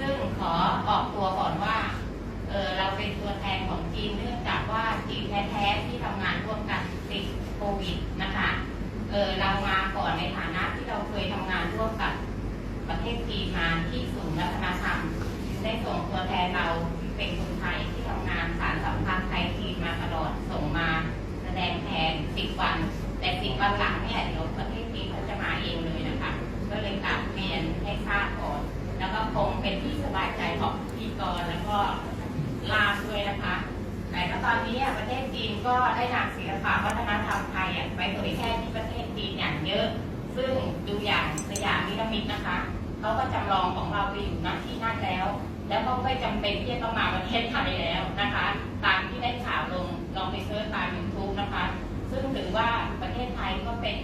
ซึ่งขอออกตัวก่อนว่าเเราเป็นตัวแทนของจีนเนื่องจากว่าจีนแท้ๆที่ทำงานร่วมกันติดโควิดนะคะเเรามาก่อนในฐานะที่เราเคยทำงานร่วมกับประเทศจีนมาที่ศูนย์วัฒนธรรมได้ส่งตัวแทนเราเป็นคนไทยที่ทำงานสารสัมพันธ์ไทยจีนมาตลอดส่งมาแสดงแทนสิบวัน แต่สิบวันหลังเนี่ยเดี๋ยว อนนี้ประเทศจีนก็ได้นำศิลปะวัฒนธรรมไทยไปเผยแพร่ที่ประเทศจีนอย่างเยอะ ซึ่งดูอย่างสยามนิรมิตนะคะเขาก็จำลองของเราไปอยู่ณที่นั่นแล้ว แล้วก็ไม่จำเป็นที่จะต้องมาประเทศไทยแล้วนะคะ ตามที่ได้ข่าวลงลองไปเสิร์ชตามยูทูบนะคะ ซึ่งถือว่าประเทศไทยก็เป็น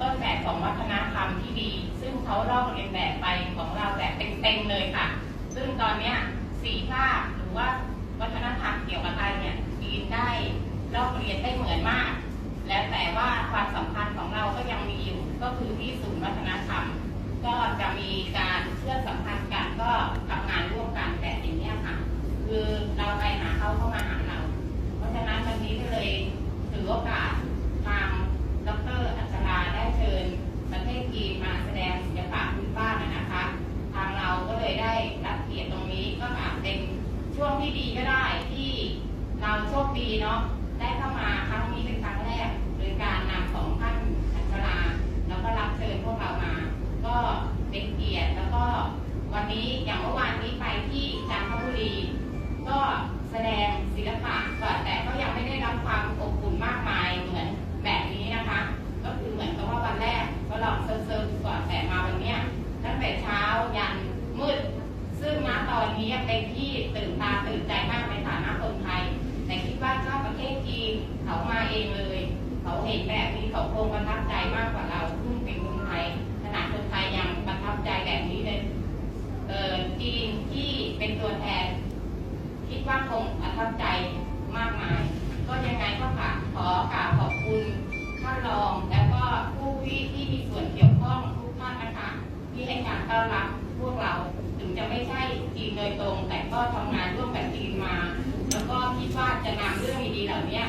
ต้นแบบของวัฒนธรรมที่ดี ซึ่งเขาลอกเลียนแบบไปของเราแบบเต็มๆเลยค่ะ ซึ่งตอนนี้สีภาคหรือว่า วัฒนธรรมเกี่ยวกับไทยเนี่ยจีนได้ลอกเรียนได้เหมือนมาก แล้วแต่ว่าความสัมพันธ์ของเราก็ยังมีอยู่ ก็คือที่ศูนย์วัฒนธรรม ก็จะมีการเชื่อมสัมพันธ์กันก็ทำงานร่วมกันแบบอย่างนี้ยค่ะ คือเราไปหาเขาเข้ามาหาเรา เพราะฉะนั้นวันนี้ก็เลยถือโอกาสทางดรอัชราได้เชิญประเทศจีนมาแสดงศิลปะพื้นบ้านนะนะคะ ทางเราก็เลยได้รับเกียรติตรงนี้ก็อาจเป็นช่วงที่ดีก็ได้ที่เราโชค ดีเนาะได้เข้ามาครั้งนี้เป็นครั้งแรกโดยการนำของท่านอัชราแล้วก็รับเชิญพวกเรามา ก็เป็นเกียรติแล้วก็วันนี้อย่างเมื่อวานนี้ไปที่จันทบุรี ก็ เขาคงประทับใจมากกว่าเราซึ่งเป็นคนไทยขนาดคนไทยยังประทับใจแบบนี้เลยเออจีนที่เป็นตัวแทน คิดว่าคงประทับใจมากมาย ก็ยังไงก็ค่ะขอกราบขอบคุณท่านรองแล้วก็ผู้ที่ที่มีส่วนเกี่ยวข้องทุกท่านนะคะ ที่ให้การต้อนรับพวกเราถึงจะไม่ใช่จีนโดยตรง แต่ก็ทำงานร่วมกับจีนมา แล้วก็คิดว่าจะนำเรื่องดีๆเหล่านี้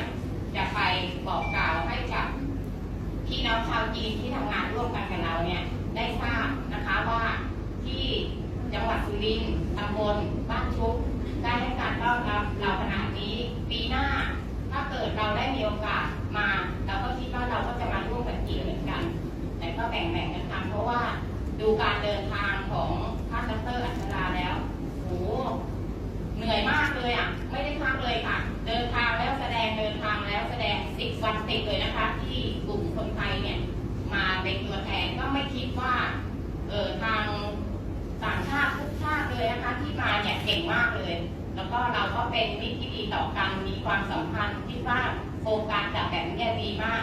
จะไปบอกกล่าวให้กับ พี่ น้องชาวจีนที่ทำงานร่วมกันกับเราเนี่ยได้ทราบนะคะว่าที่จังหวัดสุรินทร์ตำบลบ้านชุกได้ให้การต้อนรับเราขนาดนี้ ปีหน้า ถ้าเกิดเราได้มีโอกาสมาเราก็คิดว่าเราก็จะมาร่วมกับจีนเหมือนกัน แต่ก็แบ่งๆกันทำเพราะว่าดูการเดินทางของท่านดรอัชราแล้ว คิดว่าเออทางต่างชาติทุกชาติเลยนะคะที่มาเนี่ยเก่งมากเลย แล้วก็เราก็เป็นมิตรที่ดีต่อกันมีความสัมพันธ์คิดว่าโครงการจากแบบนี้ดีมาก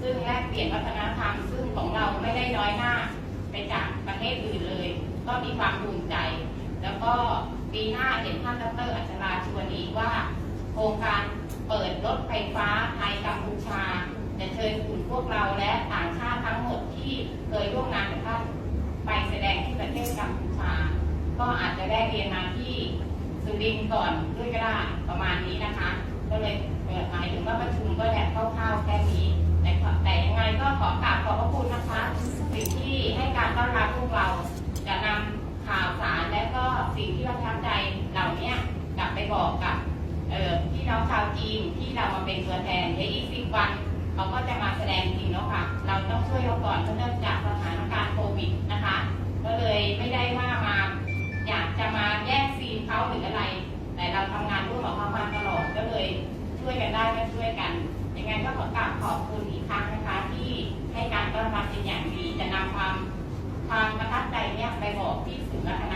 ซึ่งแลกเปลี่ยนวัฒนธรรมซึ่งของเราไม่ได้น้อยหน้าไปจากประเทศอื่นเลย ก็มีความภูมิใจ แล้วก็ปีหน้าเห็นท่านดรอัชราชวนอีกว่า โครงการเปิดรถไฟฟ้าไทยกัมพูชา จะเชิญกลุ่มพวกเราและต่างชาติทั้งหมดที่เคยร่วมงานกับท่านไปแสดงที่ประเทศกัมพูชา ก็อาจจะได้เรียนมาที่สุรินทร์ก่อนด้วยก็ได้ประมาณนี้นะคะ ก็เลยเหมายถึงว่าประชุมก็แบบคร่าวๆแค่นี้แต่อแต่ยังไงก็ขอกราบขอบพระคุณนะคะสิ่งที่ให้การต้อนรับพวกเราจะนำข่าวสารและก็สิ่งที่ประทับใจเหล่านี้กลับไปบอกกับพี่น้องชาวจีนที่เรามาเป็นตัวแทนในอีกสิบวัน เขาก็จะมาแสดงจริงแล้วค่ะ เราต้องช่วยเขาก่อนเพราะเนื่องจากสถานการณ์โควิดนะคะ ก็เลยไม่ได้ว่ามาอยากจะมาแย่งซีนเขาหรืออะไร แต่เราทำงานร่วมกับเขามาตลอดก็เลยช่วยกันได้ก็ช่วยกันยังไงก็ขอกราบขอบคุณอีกครั้งนะคะ ที่ให้การต้อนรับเป็นอย่างดีจะนำความความประทับใจเนี่ยไปบอกที่ศูนย์วัฒนธรรมอะค่อบพระคุณะ